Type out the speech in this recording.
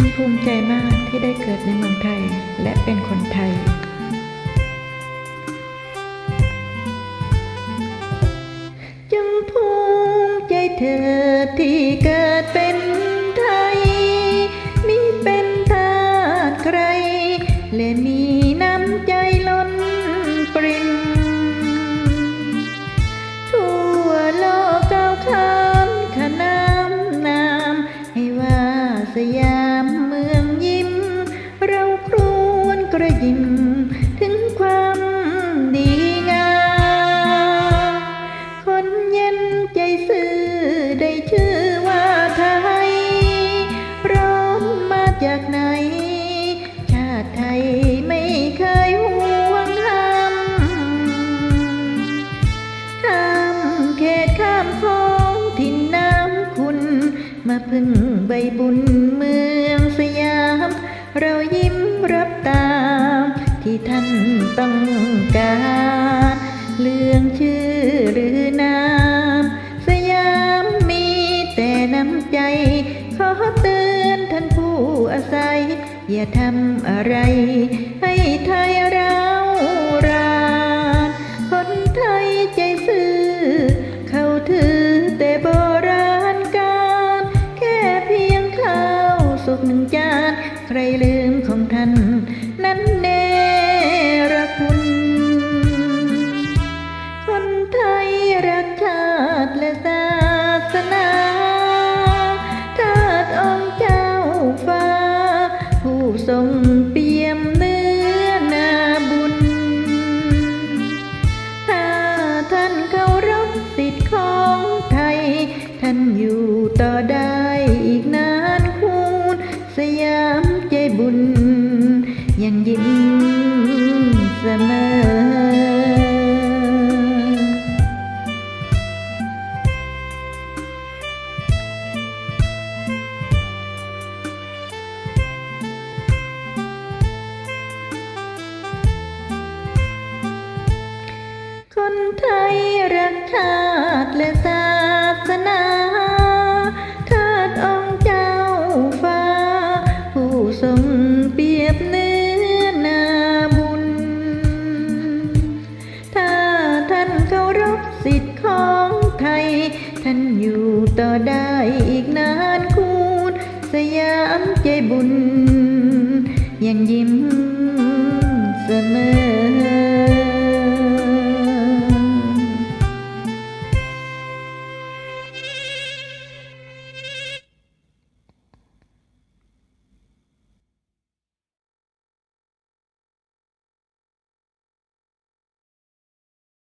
ันภูมิใจมากที่ได้เกิดในเมืองไทยและเป็นคนไทย จงภูมิใจเธอที่เกิดเป็นไทยมิเป็นทาสใคร และมีน้ำใจล้นปริมทั่วโลกก้าวข้ามขนามนามให้ว่าสยาม มาพึ่งใบบุญเมืองสยาม เรายิ้มรับตามที่ท่านต้องการเรื่องชื่อหรือนามสยามมีแต่น้ำใจ ขอเตือนท่านผู้อาศัย อย่าทำอะไรให้ไทยเรารา ใครลืมของท่านนั้นเนรคุณ คนไทยรักชาติและศาสนาทาสองค์เจ้าฟ้า ผู้ทรงเปี่ยมเนื้อนาบุญ ถ้าท่านเคารพสิทธิ์ของไทย ท่านอยู่ต่อได้อีกนานคูณสยาม ใจบุญ ยังยิ้มเสมอคนไทยรักชาติและ ผู้ทรงเปียบเนื้อนาบุญ ถ้าท่านเคารพสิทธิ์ของไทย ท่านอยู่ต่อได้อีกนานคูณสยามใจบุญ ยังยิ้มเสมอ